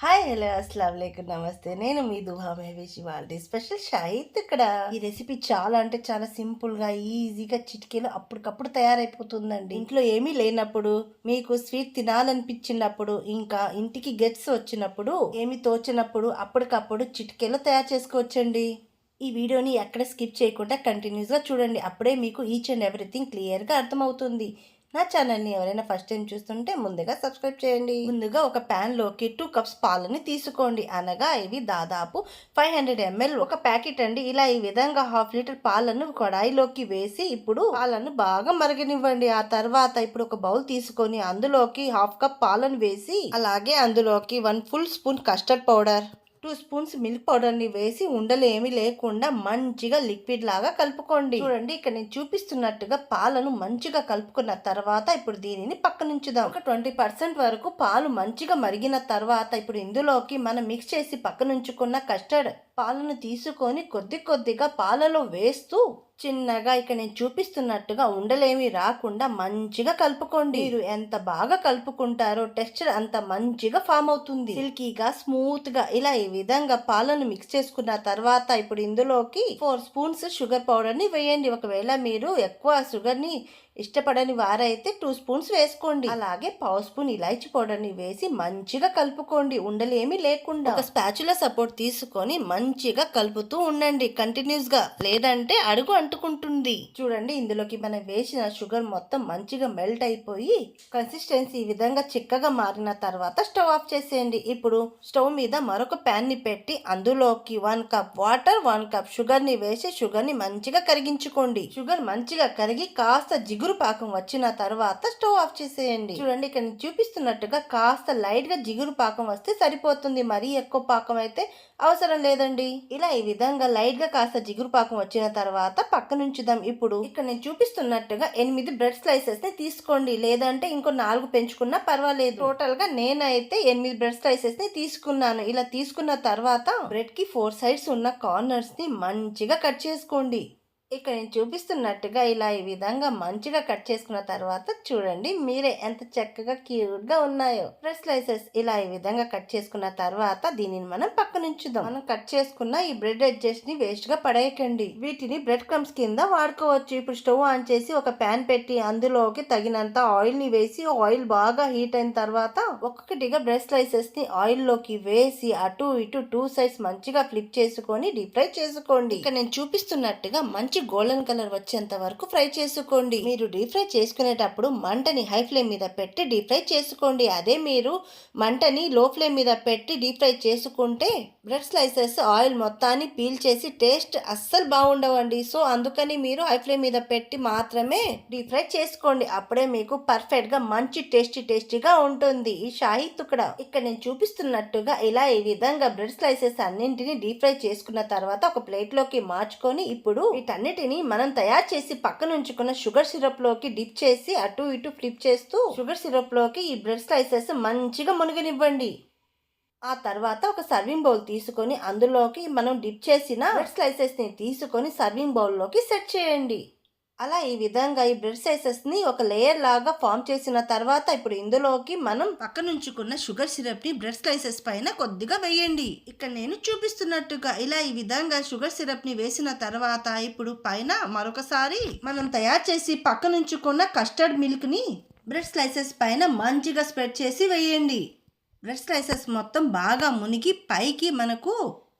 Hi hello అస్సలం నమస్తే. నేను మీ దుహా మహేష్ వాళ్ళ స్పెషల్ షాహిద్ ఇక్కడ. ఈ రెసిపీ చాలా అంటే చాలా సింపుల్గా ఈజీగా చిటికెలో అప్పటికప్పుడు తయారైపోతుందండి. ఇంట్లో ఏమీ లేనప్పుడు మీకు స్వీట్ తినాలనిపించినప్పుడు ఇంకా ఇంటికి గెట్స్ వచ్చినప్పుడు ఏమి తోచినప్పుడు అప్పటికప్పుడు చిటికెలో తయారు చేసుకోవచ్చండి. ఈ వీడియోని ఎక్కడ స్కిప్ చేయకుండా కంటిన్యూస్గా చూడండి. అప్పుడే మీకు ఈచ్ అండ్ ఎవ్రీథింగ్ క్లియర్గా అర్థమవుతుంది. నా ఛానల్ని ఎవరైనా ఫస్ట్ టైం చూస్తుంటే ముందుగా సబ్స్క్రైబ్ చేయండి. ముందుగా ఒక ప్యాన్లోకి టూ కప్స్ పాలని తీసుకోండి. అనగా ఇవి దాదాపు ఫైవ్ హండ్రెడ్ ఎంఎల్ ఒక ప్యాకెట్ అండి. ఇలా ఈ విధంగా హాఫ్ లీటర్ పాలను కడాయిలోకి వేసి ఇప్పుడు పాలను బాగా మరగనివ్వండి. ఆ తర్వాత ఇప్పుడు ఒక బౌల్ తీసుకొని అందులోకి హాఫ్ కప్ పాలను వేసి అలాగే అందులోకి one full spoon custard powder two spoons milk పౌడర్ని వేసి ఉండలు ఏమీ లేకుండా మంచిగా లిక్విడ్ లాగా కలుపుకోండి. చూడండి ఇక్కడ నేను చూపిస్తున్నట్టుగా పాలను మంచిగా కలుపుకున్న తర్వాత ఇప్పుడు దీనిని పక్కనుంచుదాం. ఒక ట్వంటీ పర్సెంట్ వరకు పాలు మంచిగా మరిగిన తర్వాత ఇప్పుడు ఇందులోకి మనం మిక్స్ చేసి పక్కనుంచుకున్న కస్టర్డ్ పాలను తీసుకొని కొద్ది కొద్దిగా పాలలో వేస్తూ చిన్నగా ఇక నేను చూపిస్తున్నట్టుగా ఉండలేమి రాకుండా మంచిగా కలుపుకోండి. మీరు ఎంత బాగా కలుపుకుంటారో టెక్స్చర్ అంత మంచిగా ఫామ్ అవుతుంది. సిల్కీగా స్మూత్గా ఇలా ఈ విధంగా పాలను మిక్స్ చేసుకున్న తర్వాత ఇప్పుడు ఇందులోకి ఫోర్ స్పూన్స్ షుగర్ పౌడర్ని వేయండి. ఒకవేళ మీరు ఎక్కువ షుగర్ని ఇష్టపడని వారైతే టూ స్పూన్స్ వేసుకోండి. అలాగే పావు స్పూన్ ఇలాచి పౌడర్ని వేసి మంచిగా కలుపుకోండి. ఉండలేమి లేకుండా. ఒక స్పాచుల సపోర్ట్ తీసుకొని మంచిగా కలుపుతూ ఉండండి కంటిన్యూస్గా లేదంటే అడుగు అంటుకుంటుంది. చూడండి ఇందులోకి మనం వేసిన షుగర్ మొత్తం మంచిగా మెల్ట్ అయిపోయి కన్సిస్టెన్సీ ఈ విధంగా చిక్కగా మారిన తర్వాత స్టవ్ ఆఫ్ చేసేయండి. ఇప్పుడు స్టవ్ మీద మరొక ప్యాన్ని పెట్టి అందులోకి one cup water one cup షుగర్ని వేసి షుగర్ని మంచిగా కరిగించుకోండి. షుగర్ మంచిగా కరిగి కాస్త జిగు జిగురు పాకం వచ్చిన తర్వాత స్టవ్ ఆఫ్ చేసేయండి. చూడండి ఇక్కడ నేను చూపిస్తున్నట్టుగా కాస్త లైట్గా జిగురు పాకం వస్తే సరిపోతుంది. మరీ ఎక్కువ పాకం అయితే అవసరం లేదండి. ఇలా ఈ విధంగా లైట్గా కాస్త జిగురు పాకం వచ్చిన తర్వాత పక్కన ఉంచుదాం. ఇప్పుడు ఇక్కడ నేను చూపిస్తున్నట్టుగా ఎనిమిది బ్రెడ్ స్లైసెస్ని తీసుకోండి. లేదంటే ఇంకో నాలుగు పెంచుకున్నా పర్వాలేదు. టోటల్గా నేనైతే ఎనిమిది బ్రెడ్ స్లైసెస్ని తీసుకున్నాను. ఇలా తీసుకున్న తర్వాత బ్రెడ్కి ఫోర్ సైడ్స్ ఉన్న కార్నర్స్ని మంచిగా కట్ చేసుకోండి. ఇక్కడ నేను చూపిస్తున్నట్టుగా ఇలా ఈ విధంగా మంచిగా కట్ చేసుకున్న తర్వాత చూడండి మీరే ఎంత చక్కగా క్యూట్గా ఉన్నాయో. బ్రెడ్ స్లైసెస్ ఇలా ఈ విధంగా కట్ చేసుకున్న తర్వాత దీనిని మనం పక్కన ఉంచుదాం. మనం కట్ చేసుకున్న ఈ బ్రెడ్ ఎడ్జెస్ని వేస్ట్గా పడేయకండి. వీటిని బ్రెడ్ క్రమ్స్ కింద వాడుకోవచ్చు. ఇప్పుడు స్టవ్ ఆన్ చేసి ఒక ప్యాన్ పెట్టి అందులోకి తగినంత ఆయిల్ని వేసి ఆయిల్ బాగా హీట్ అయిన తర్వాత ఒక్కొక్కటిగా బ్రెడ్ స్లైసెస్ని ఆయిల్లోకి వేసి అటు ఇటు టూ సైడ్స్ మంచిగా ఫ్లిప్ చేసుకొని డీప్ ఫ్రై చేసుకోండి. ఇక్కడ నేను చూపిస్తున్నట్టుగా మంచి గోల్డెన్ కలర్ వచ్చేంత వరకు ఫ్రై చేసుకోండి. మీరు డీప్ ఫ్రై చేసుకునేటప్పుడు మంటని హై ఫ్లేమ్ మీద పెట్టి డీప్ ఫ్రై చేసుకోండి. అదే మీరు మంటని లో ఫ్లేమ్ మీద పెట్టి డీప్ ఫ్రై చేసుకుంటే బ్రెడ్ స్లైసెస్ ఆయిల్ మొత్తాన్ని పీల్ చేసి టేస్ట్ అస్సలు బాగుండవండి. సో అందుకని మీరు హై ఫ్లేమ్ మీద పెట్టి మాత్రమే డీప్ ఫ్రై చేసుకోండి. అప్పుడే మీకు పర్ఫెక్ట్గా మంచి టేస్టీ టేస్టీగా ఉంటుంది. ఈ షాహీ తుకడ ఇక్కడ నేను చూపిస్తున్నట్టుగా ఇలా ఈ విధంగా బ్రెడ్ స్లైసెస్ అన్నింటినీ డీప్ ఫ్రై చేసుకున్న తర్వాత ఒక ప్లేట్లోకి మార్చుకొని ఇప్పుడు వీటన్నిటిని మనం తయారు చేసి పక్కన ఉంచుకున్న షుగర్ సిరప్లోకి డిప్ చేసి అటు ఇటు ఫ్లిప్ చేస్తూ షుగర్ సిరప్లోకి ఈ బ్రెడ్ స్లైసెస్ మంచిగా మునిగనివ్వండి. ఆ తర్వాత ఒక సర్వింగ్ బౌల్ తీసుకొని అందులోకి మనం డిప్ చేసిన బ్రెడ్ స్లైసెస్ని తీసుకొని సర్వింగ్ బౌల్లోకి సెట్ చేయండి. అలా ఈ విధంగా ఈ బ్రెడ్ స్లైసెస్ని ఒక లేయర్ లాగా ఫామ్ చేసిన తర్వాత ఇప్పుడు ఇందులోకి మనం పక్కనుంచుకున్న షుగర్ సిరప్ని బ్రెడ్ స్లైసెస్ పైన కొద్దిగా వేయండి. ఇక్కడ నేను చూపిస్తున్నట్టుగా ఇలా ఈ విధంగా షుగర్ సిరప్ని వేసిన తర్వాత ఇప్పుడు పైన మరొకసారి మనం తయారు చేసి పక్కనుంచుకున్న కస్టర్డ్ మిల్క్ని బ్రెడ్ స్లైసెస్ పైన మంచిగా స్ప్రెడ్ చేసి వేయండి. బ్రెడ్ స్లైసెస్ మొత్తం బాగా మునిగి పైకి మనకు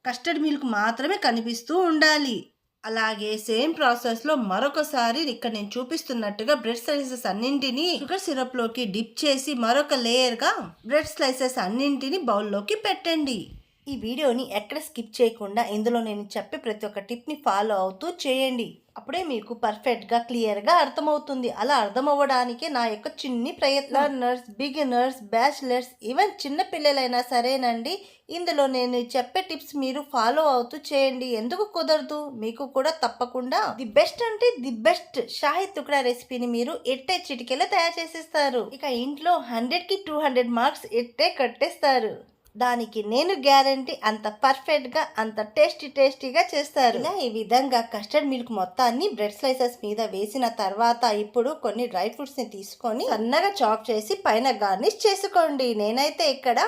కస్టర్డ్ మిల్క్ మాత్రమే కనిపిస్తూ ఉండాలి. అలాగే సేమ్ ప్రాసెస్లో మరొకసారి ఇక్కడ నేను చూపిస్తున్నట్టుగా బ్రెడ్ స్లైసెస్ అన్నింటినీ షుగర్ సిరప్లోకి డిప్ చేసి మరొక లేయర్గా బ్రెడ్ స్లైసెస్ అన్నింటినీ బౌల్లోకి పెట్టండి. ఈ వీడియోని ఎక్కడ స్కిప్ చేయకుండా ఇందులో నేను చెప్పే ప్రతి ఒక్క టిప్ని ఫాలో అవుతూ చేయండి. అప్పుడే మీకు పర్ఫెక్ట్గా క్లియర్గా అర్థమవుతుంది. అలా అర్థమవ్వడానికే నా యొక్క చిన్ని ప్రయత్నం. లర్నర్స్ బిగినర్స్ బ్యాచిలర్స్ ఈవెన్ చిన్న పిల్లలైనా సరేనండి. ఇందులో నేను చెప్పే టిప్స్ మీరు ఫాలో అవుతూ చేయండి. ఎందుకు కుదరదు? మీకు కూడా తప్పకుండా ది బెస్ట్ అంటే ది బెస్ట్ షాహీ తుకడా రెసిపీని మీరు ఎట్టే చిటికెలో తయారు చేసేస్తారు. ఇక ఇంట్లో హండ్రెడ్కి టూ హండ్రెడ్ మార్క్స్ ఎట్టే కట్టేస్తారు. దానికి నేను గ్యారంటీ అంత పర్ఫెక్ట్గా అంత టేస్టీ టేస్టీగా చేస్తారు. ఇలా ఈ విధంగా కస్టర్డ్ మిల్క్ మొత్తాన్ని బ్రెడ్ స్లైసెస్ మీద వేసిన తర్వాత ఇప్పుడు కొన్ని డ్రై ఫ్రూట్స్ని తీసుకొని సన్నగా చాప్ చేసి పైన గార్నిష్ చేసుకోండి. నేనైతే ఇక్కడ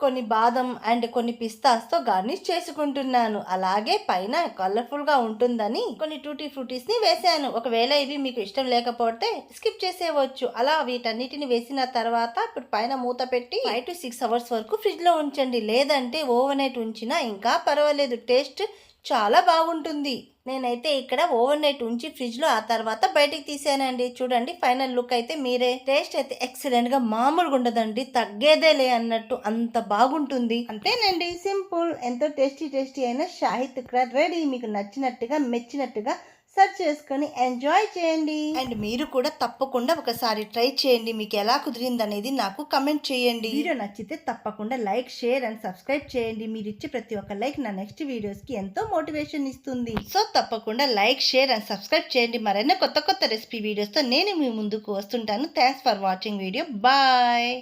కొన్ని బాదం అండ్ కొన్ని పిస్తాస్తో గార్నిష్ చేసుకుంటున్నాను. అలాగే పైన కలర్ఫుల్గా ఉంటుందని కొన్ని టూటీ ఫ్రూటీస్ని వేశాను. వేసాను ఒకవేళ ఇవి మీకు ఇష్టం లేకపోతే స్కిప్ చేసేవచ్చు అలా వీటన్నిటిని వేసిన తర్వాత ఇప్పుడు పైన మూత పెట్టి ఫైవ్ టు సిక్స్ అవర్స్ వరకు ఫ్రిడ్జ్లో ఉంచండి. లేదంటే ఓవర్ నైట్ ఉంచినా ఇంకా పర్వాలేదు. టేస్ట్ చాలా బాగుంటుంది. నేనైతే ఇక్కడ ఓవర్ నైట్ ఉంచి ఫ్రిడ్జ్లో ఆ తర్వాత బయటికి తీసానండి. చూడండి ఫైనల్ లుక్ అయితే మీరే. టేస్ట్ అయితే ఎక్సలెంట్గా మామూలుగా ఉండదండి. తగ్గేదేలే అన్నట్టు అంత బాగుంటుంది. అంతేనండి. సింపుల్ ఎంతో టేస్టీ టేస్టీ అయిన షాహిత్ ఇక్కడ రెడీ. మీకు నచ్చినట్టుగా మెచ్చినట్టుగా సెర్చ్ చేసుకొని ఎంజాయ్ చేయండి. అండ్ మీరు కూడా తప్పకుండా ఒకసారి ట్రై చేయండి. మీకు ఎలా కుదిరింది అనేది నాకు కమెంట్ చేయండి. వీడియో నచ్చితే తప్పకుండా లైక్ షేర్ అండ్ సబ్స్క్రైబ్ చేయండి. మీరు ఇచ్చే ప్రతి ఒక్క లైక్ నా నెక్స్ట్ వీడియోస్కి ఎంతో మోటివేషన్ ఇస్తుంది. సో తప్పకుండా లైక్ షేర్ అండ్ సబ్స్క్రైబ్ చేయండి. మరైనా కొత్త కొత్త రెసిపీ వీడియోస్తో నేను మీ ముందుకు వస్తుంటాను. Thanks for watching video bye